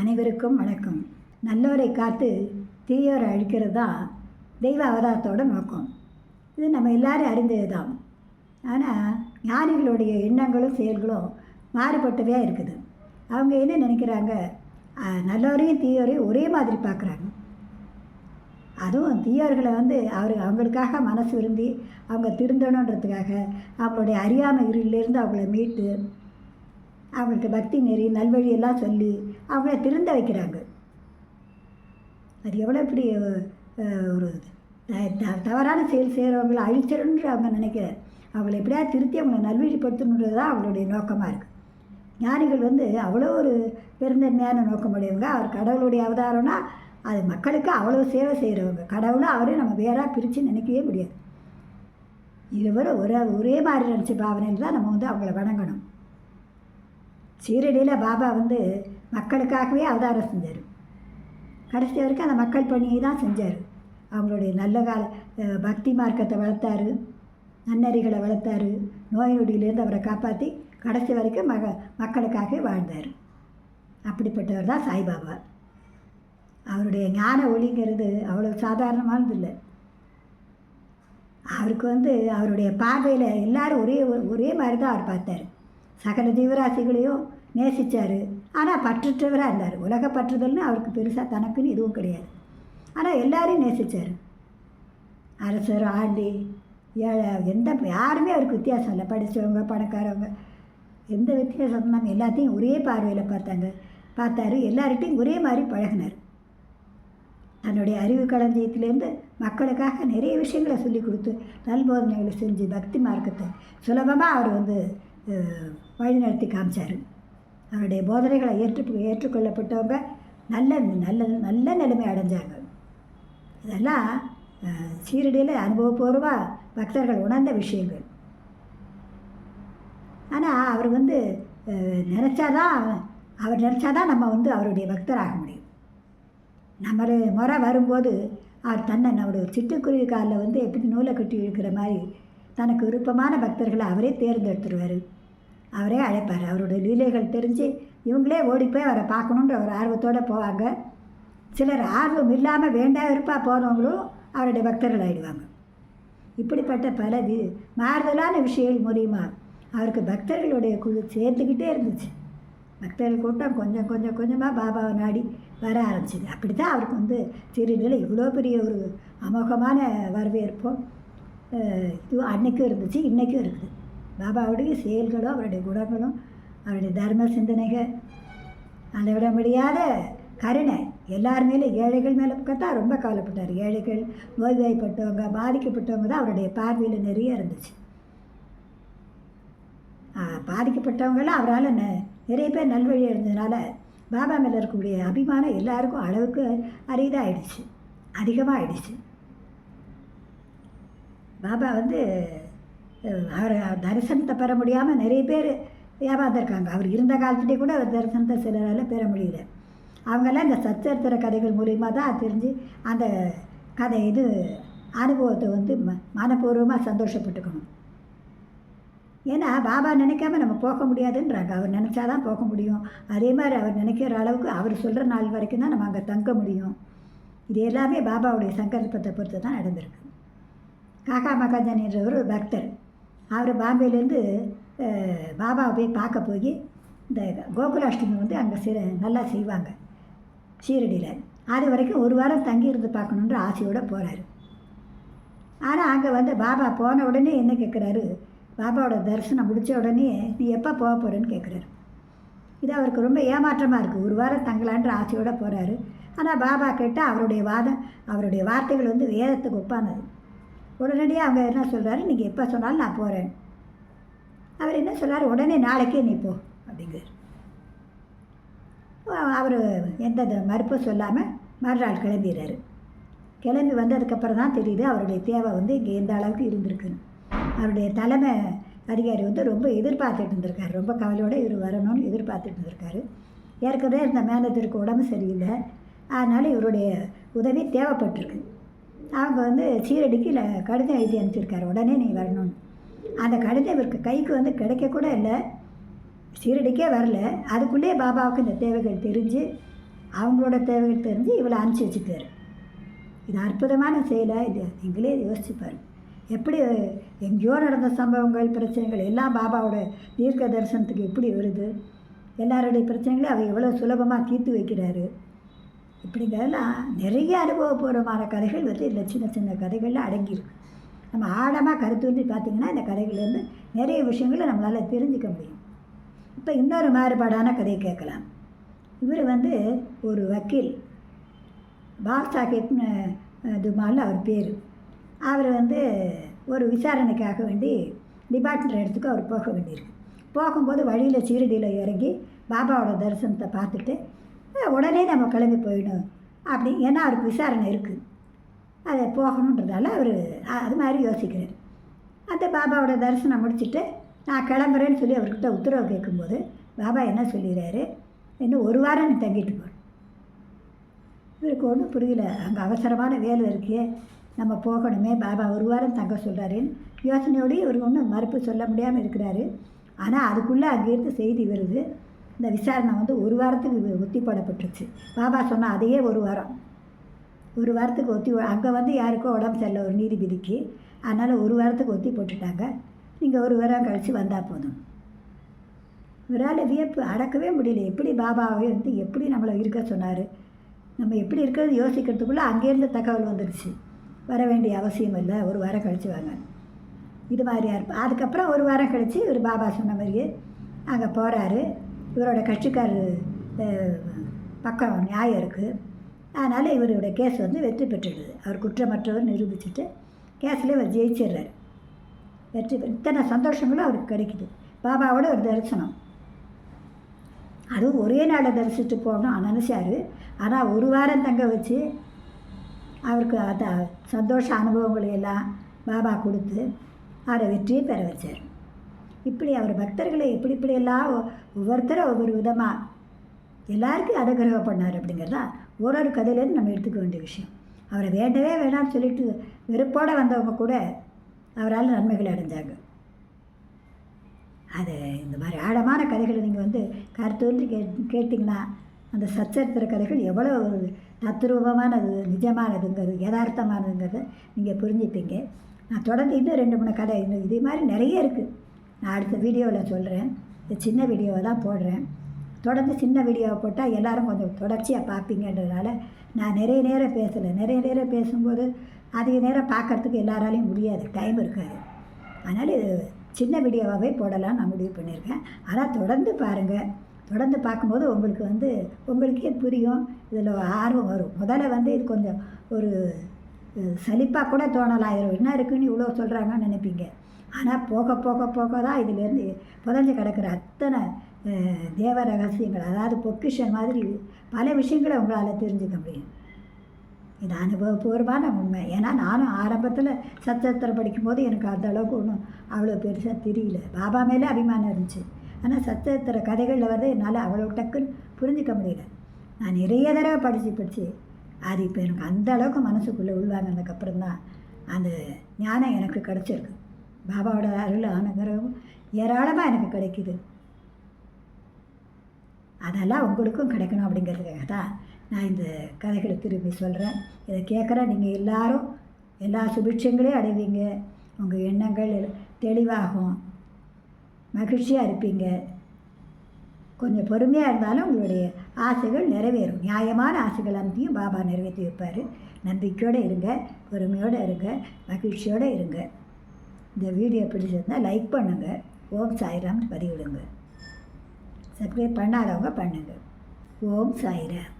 அனைவருக்கும் வணக்கம். நல்லோரை காத்து தீயோரை அழிக்கிறது தான் தெய்வ அவதாரத்தோட நோக்கம். இது நம்ம எல்லாரும் அறிந்தது தான் ஆனால் ஞானிகளுடைய எண்ணங்களும் செயல்களும் மாறுபட்டவே இருக்குது. அவங்க என்ன நினைக்கிறாங்க? நல்லோரையும் தீயோரையும் ஒரே மாதிரி பார்க்குறாங்க. அதுவும் தீயோர்களை வந்து அவர் அவங்களுக்காக மனசு விரும்பி அவங்க திருந்தணுன்றதுக்காக அவங்களுடைய அறியாமை இருளிலிருந்து அவங்கள மீட்டு அவங்களுக்கு பக்தி நெறி நல்வழியெல்லாம் சொல்லி அவங்கள திருந்த வைக்கிறாங்க. அது எவ்வளோ பெரிய ஒரு த- தவறான செயல் செய்கிறவங்களை அழிச்சிடணுன்ற அவங்க நினைக்கிற அவளை எப்படியாவது திருத்தி அவங்கள நல்வழிப்படுத்தணுன்றது தான் அவளுடைய நோக்கமாக இருக்குது ஞானிகள் வந்து அவ்வளோ ஒரு பெருந்தன்மையான நோக்கமுடையவங்க அவர் கடவுளுடைய அவதாரம்னா அது மக்களுக்கு அவ்வளோ சேவை செய்கிறவங்க கடவுளும் அவரையும் நம்ம வேறாக பிரித்து நினைக்கவே முடியாது. இருவரும் ஒரே ஒரே மாதிரி நினச்ச பாவனையில் தான் நம்ம வந்து அவங்கள வணங்கணும். சீரடியில் பாபா வந்து மக்களுக்காகவே அவதாரம் செஞ்சார். கடைசி வரைக்கும் அந்த மக்கள் பணியை தான் செஞ்சார். அவங்களுடைய நல்ல கால பக்தி மார்க்கத்தை வளர்த்தாரு நன்னறிகளை வளர்த்தாரு நோய் நொடியிலேருந்து அவரை காப்பாற்றி கடைசி வரைக்கும் மக மக்களுக்காக வாழ்ந்தார். அப்படிப்பட்டவர் தான் சாய்பாபா. அவருடைய ஞான ஒளிங்கிறது அவ்வளோ சாதாரணமானது இல்லை. அவருக்கு வந்து அவருடைய பார்வையில் எல்லாரும் ஒரே ஒரே மாதிரி தான் அவர் பார்த்தார். சகல ஜீவராசிகளையும் நேசித்தார் ஆனால் பற்றுற்றவராக இருந்தார். உலக பற்றுதல்னு அவருக்கு பெருசாக தனக்குன்னு எதுவும் கிடையாது. ஆனால் எல்லாரையும் நேசித்தார் அரசர் ஆண்டி எந்த யாருமே அவருக்கு வித்தியாசம் இல்லை. படித்தவங்க பணக்காரவங்க எந்த வித்தியாசம் நம்ம எல்லாத்தையும் ஒரே பார்வையில் பார்த்தாங்க. பார்த்தாரு. எல்லார்கிட்டையும் ஒரே மாதிரி பழகினார். தன்னுடைய அறிவு களஞ்சியத்திலேருந்து மக்களுக்காக நிறைய விஷயங்களை சொல்லி கொடுத்து நல்போதனைகளை செஞ்சு பக்தி மார்க்கத்தை சுலபமாக அவர் வந்து வழிநடத்தி காமிச்சார். அவருடைய போதனைகளை ஏற்று ஏற்றுக்கொள்ளப்பட்டவங்க நல்ல நல்ல நல்ல நிலைமை அடைஞ்சாங்க. இதெல்லாம் சீரடியில் அனுபவப்பூர்வாக பக்தர்கள் உணர்ந்த விஷயங்கள். ஆனால் அவர் வந்து நினச்சாதான் அவர் நினச்சாதான் நம்ம வந்து அவருடைய பக்தராக முடியும். நம்மளு முறை வரும்போது அவர் தன்னை நம்முடைய சிட்டுக்குருவி காலில் வந்து எப்படி நூலை கட்டி இழுக்கிற மாதிரி தனக்கு விருப்பமான பக்தர்களை அவரே தேர்ந்தெடுத்துருவார். அவரே அழைப்பார். அவருடைய லீலைகள் தெரிஞ்சு இவங்களே ஓடிப்போய் அவரை பார்க்கணுன்ற ஒரு ஆர்வத்தோடு போவாங்க. சிலர் ஆர்வம் இல்லாமல் வேண்டா விருப்பாக போனவங்களும் அவருடைய பக்தர்கள் ஆயிடுவாங்க. இப்படிப்பட்ட பல வி மாறுதலான விஷயங்கள் மூலியமா அவருக்கு பக்தர்களுடைய குழு சேர்த்துக்கிட்டே இருந்துச்சு. பக்தர்கள் கூட்டம் கொஞ்சம் கொஞ்சம் கொஞ்சமாக பாபாவை நாடி வர ஆரம்பிச்சிது. அப்படி தான் அவருக்கு வந்து சீரடியில் இவ்வளோ பெரிய ஒரு அமோகமான வரவேற்பும் இது இதுவும் அன்னைக்கும் இருந்துச்சு இன்றைக்கும் இருக்குது. பாபாவுடைய செயல்களும் அவருடைய குணங்களும் அவருடைய தர்ம சிந்தனைகள் அளவிட முடியாத கருணை. எல்லார் மேலே ஏழைகள் மேலே தான் ரொம்ப கவலைப்பட்டார். ஏழைகள் நோய்வாய்ப்பட்டவங்க பாதிக்கப்பட்டவங்க தான் அவருடைய பார்வையில் நிறைய இருந்துச்சு. ஆ, பாதிக்கப்பட்டவங்களாம் அவரால் ந நிறைய பேர் நல்வழி இருந்ததுனால பாபா மேலே இருக்கக்கூடிய அபிமானம் எல்லாருக்கும் அளவுக்கு அரிதாகிடுச்சு அதிகமாக ஆயிடுச்சு பாபா வந்து அவர் தரிசனத்தை பெற முடியாமல் நிறைய பேர் ஏமாந்துருக்காங்க அவர் இருந்த காலத்துலேயே கூட அவர் தரிசனத்தை சிலரால் பெற முடியல. அவங்கெல்லாம் இந்த சச்சரித்திர கதைகள் மூலிமா தான் தெரிஞ்சு அந்த கதை இது அனுபவத்தை வந்து ம மனப்பூர்வமாக சந்தோஷப்பட்டுக்கணும். ஏன்னா பாபா நினைக்காம நம்ம போக முடியாதுன்றாங்க. அவர் நினச்சாதான் போக முடியும். அதே மாதிரி அவர் நினைக்கிற அளவுக்கு அவர் சொல்கிற நாள் வரைக்கும் தான் நம்ம அங்கே தங்க முடியும். இது எல்லாமே பாபாவுடைய சங்கல்பத்தை பொறுத்து தான் நடந்திருக்கு. காக்கா மகாஜன் என்ற ஒரு பக்தர் அவர் பாம்பேலேருந்து பாபாவை போய் பார்க்க போய் இந்த கோகுலாஷ்டமி வந்து அங்கே சிற நல்லா செய்வாங்க சீரடியில். அது வரைக்கும் ஒரு வாரம் தங்கி இருந்து பார்க்கணுன்ற ஆசையோடு போகிறாரு ஆனால் அங்கே வந்து பாபா போன உடனே என்ன கேட்குறாரு பாபாவோட தரிசனம் முடித்த உடனே நீ எப்போ போக போகிறேன்னு கேட்குறாரு இது அவருக்கு ரொம்ப ஏமாற்றமாக இருக்குது ஒரு வாரம் தங்கலான்ற ஆசையோடு போகிறாரு ஆனால் பாபா கேட்டால் அவருடைய வாதம் அவருடைய வார்த்தைகள் வந்து வேதத்துக்கு ஒப்பானது. உடனடியாக அவங்க என்ன சொல்கிறாரு நீங்கள் எப்போ சொன்னாலும் நான் போகிறேன் அவர் என்ன சொல்கிறார் உடனே நாளைக்கே நீ போ அப்படிங்கிறார். அவர் எந்த மறுப்பும் சொல்லாமல் மறுநாள் கிளம்பிடுறாரு. கிளம்பி வந்ததுக்கப்புறம் தான் தெரியுது அவருடைய தேவை வந்து இங்கே எந்த அளவுக்கு இருந்திருக்குன்னு அவருடைய தலைமை அதிகாரி வந்து ரொம்ப எதிர்பார்த்துட்டு இருந்திருக்காரு. ரொம்ப கவலையோடு இவர் வரணும்னு எதிர்பார்த்துட்டு இருந்திருக்காரு. ஏற்கனவே இருந்த மேனேஜருக்கு உடம்பு சரியில்லை. அதனால் இவருடைய உதவி தேவைப்பட்டிருக்கு. அவங்க வந்து சீரடிக்கு கடிதம் எழுதி அனுப்பிச்சிருக்காரு. உடனே நீ வரணும்னு. அந்த கடிதம் இவருக்கு கைக்கு வந்து கிடைக்க கூட இல்லை. சீரடிக்கே வரல. அதுக்குள்ளேயே பாபாவுக்கு இந்த தேவைகள் தெரிஞ்சு அவங்களோட தேவைகள் தெரிஞ்சு இவளை அனுப்பிச்சி வச்சுட்டாரு. இது அற்புதமான செயலை? இது நீங்களே யோசிச்சுப்பார் எப்படி எங்கேயோ நடந்த சம்பவங்கள் பிரச்சனைகள் எல்லாம் பாபாவோட தீர்க்க தரிசனத்துக்கு எப்படி வருது? எல்லாருடைய பிரச்சனைகளையும் அவர் எவ்வளோ சுலபமாக தீர்த்து வைக்கிறாரு? இப்படிங்கிறதெல்லாம் நிறைய அனுபவபூர்வமான கதைகள் வந்து இந்த சின்ன சின்ன கதைகளில் அடங்கியிருக்கு. நம்ம ஆழமாக கருத்து வந்து பார்த்திங்கன்னா இந்த கதைகள்லேருந்து நிறைய விஷயங்களை நம்மளால் தெரிஞ்சுக்க முடியும். இப்போ இன்னொரு மாறுபாடான கதையை கேட்கலாம். இவர் வந்து ஒரு வக்கீல். பாப் சாஹேப்னு துமால் அவர் பேர். அவர் வந்து ஒரு விசாரணைக்காக வேண்டி டிபார்ட்மெண்ட் இடத்துக்கு அவர் போக வேண்டியிருக்கு. போகும்போது வழியில் சீரடியில் இறங்கி பாபாவோட தரிசனத்தை பார்த்துட்டு உடனே நம்ம கிளம்பி போயிடணும். அப்படி ஏன்னா அவருக்கு விசாரணை இருக்குது அதை போகணுன்றதால அவர் அது மாதிரி யோசிக்கிறார். அந்த பாபாவோட தரிசனம் முடிச்சுட்டு நான் கிளம்புறேன்னு சொல்லி அவர்கிட்ட உத்தரவு கேட்கும்போது பாபா என்ன சொல்லிடுறாரு? இன்னும் ஒரு வாரம் நீ தங்கிட்டு போ. இவருக்கு ஒன்றும் புரியல. அங்கே அவசரமான வேலை இருக்கே. நம்ம போகணுமே. பாபா ஒரு வாரம் தங்க சொல்கிறாருன்னு யோசனையோடு இவர் ஒன்றும் மறுப்பு சொல்ல முடியாமல் இருக்கிறாரு. ஆனால் அதுக்குள்ளே அங்கேருந்து செய்தி வருது. இந்த விசாரணை வந்து ஒரு வாரத்துக்கு ஒத்தி போடப்பட்டுருச்சு. பாபா சொன்ன அதையே ஒரு வாரம். ஒரு வாரத்துக்கு ஒத்தி அங்கே வந்து யாருக்கோ உடம்பு சரியில்லை ஒரு நீதிபதிக்கு. அதனால் ஒரு வாரத்துக்கு ஒத்தி போட்டுட்டாங்க. நீங்கள் ஒரு வாரம் கழித்து வந்தால் போதும். இவரால் வியப்பு அடக்கவே முடியல. எப்படி பாபாவை வந்து எப்படி நம்மளை இருக்க சொன்னார்? நம்ம எப்படி இருக்கிறது யோசிக்கிறதுக்குள்ளே அங்கேருந்து தகவல் வந்துடுச்சு வர வேண்டிய அவசியம் இல்லை. ஒரு வாரம் கழித்து வாங்க. இது மாதிரியா இருப்போம் அதுக்கப்புறம் ஒரு வாரம் கழித்து இவர் பாபா சொன்ன மாதிரியே அங்கே போகிறாரு இவரோட கட்சிக்காரர் பக்கம் நியாயம் இருக்குது அதனால் இவருடைய கேஸ் வந்து வெற்றி பெற்றுடுது. அவர் குற்றமற்றவர் நிரூபிச்சுட்டு கேஸில் இவர் ஜெயிச்சிடுறாரு. வெற்றி இத்தனை சந்தோஷங்களும் அவருக்கு கிடைக்குது. பாபாவோட ஒரு தரிசனம். அதுவும் ஒரே நாளில் தரிசிட்டு போகணும் நினச்சார் ஆனால் ஒரு வாரம் தங்க வச்சு அவருக்கு அந்த சந்தோஷ அனுபவங்களை எல்லாம் பாபா கொடுத்து அவரை வெற்றியை பெற வச்சார். இப்படி அவர் பக்தர்களை எப்படி இப்படியெல்லாம் எல்லாம் ஒவ்வொருத்தரும் ஒவ்வொரு விதமாக எல்லாருக்கும் அனுகிரகம் பண்ணார் அப்படிங்கிறதா ஒரு ஒரு கதையிலேருந்து நம்ம எடுத்துக்க வேண்டிய விஷயம். அவரை வேண்டவே வேணாம்னு சொல்லிட்டு வெறுப்போட வந்தவங்க கூட அவரால் நன்மைகளை அடைஞ்சாங்க. அது இந்த மாதிரி ஆழமான கதைகளை நீங்கள் வந்து கருத்து கே கேட்டிங்கன்னா அந்த சச்சரித்திர கதைகள் எவ்வளோ ஒரு தத்ரூபமானது நிஜமானதுங்கிறது யதார்த்தமானதுங்கிறத நீங்கள் புரிஞ்சுப்பீங்க. நான் தொடர்ந்து இன்னும் ரெண்டு மூணு கதை இன்னும் இதே மாதிரி நிறைய இருக்குது நான் அடுத்த வீடியோவில் சொல்கிறேன் இது சின்ன வீடியோவை தான் போடுறேன். தொடர்ந்து சின்ன வீடியோவை போட்டால் எல்லாரும் கொஞ்சம் தொடர்ச்சியாக பார்ப்பீங்கன்றதுனால நான் நிறைய நேரம் பேசலை. நிறைய நேரம் பேசும்போது அதிக நேரம் பார்க்கறதுக்கு எல்லாராலையும் முடியாது. டைம் இருக்காது. அதனால் இது சின்ன வீடியோவாகவே போடலாம் நான் முடிவு பண்ணியிருக்கேன். ஆனால் தொடர்ந்து பாருங்கள் தொடர்ந்து பார்க்கும்போது உங்களுக்கு வந்து உங்களுக்கே புரியும். இதில் ஆர்வம் வரும். முதல்ல வந்து இது கொஞ்சம் ஒரு சலிப்பாக கூட தோணலாம். இதில் என்ன இருக்குன்னு இவ்வளோ சொல்கிறாங்கன்னு நினைப்பீங்க. ஆனால் போக போக போக தான் இதுலேருந்து புதஞ்சு கிடக்கிற அத்தனை தேவ ரகசியங்கள் அதாவது பொக்கிஷன் மாதிரி பல விஷயங்களை உங்களால் தெரிஞ்சுக்க முடியும். இது அனுபவபூர்வமான உண்மை. ஏன்னா நானும் ஆரம்பத்தில் சச்சத்திரம் படிக்கும்போது எனக்கு அந்த அளவுக்கு ஒன்றும் அவ்வளோ பெருசாக தெரியல. பாபா மேலே அபிமானம் இருந்துச்சு. ஆனால் சச்சத்திர கதைகளில் வந்து என்னால் அவ்வளோ டக்குன்னு புரிஞ்சிக்க முடியல. நான் நிறைய தடவை படித்து படித்து அது இப்போ எனக்கு அந்த அளவுக்கு மனசுக்குள்ளே உள்வாங்கினதுக்கப்புறம் தான் அந்த ஞானம் எனக்கு கிடச்சிருக்கு. பாபாவோட அருள் ஆனங்கிறவும் ஏராளமாக எனக்கு கிடைக்குது. அதெல்லாம் உங்களுக்கும் கிடைக்கணும் அப்படிங்கிறதுக்காக தான் நான் இந்த கதைகளை திரும்பி சொல்கிறேன் இதை கேட்குற நீங்கள் எல்லாரும் எல்லா சுபிட்சங்களையும் அடைவீங்க. உங்கள் எண்ணங்கள் தெளிவாகும். மகிழ்ச்சியாக இருப்பீங்க. கொஞ்சம் பொறுமையாக இருந்தாலும் உங்களுடைய ஆசைகள் நிறைவேறும். நியாயமான ஆசைகள் அனைத்தையும் பாபா நிறைவேற்றி வைப்பார். நம்பிக்கையோடு இருங்க பொறுமையோடு இருங்க மகிழ்ச்சியோடு இருங்க. இந்த வீடியோ பிடிச்சிருந்தால் லைக் பண்ணுங்கள் ஓம் சாய்ராம்னு பதிவிடுங்க. சப்ஸ்கிரைப் பண்ணாதவங்க பண்ணுங்கள் ஓம் சாய்ராம்.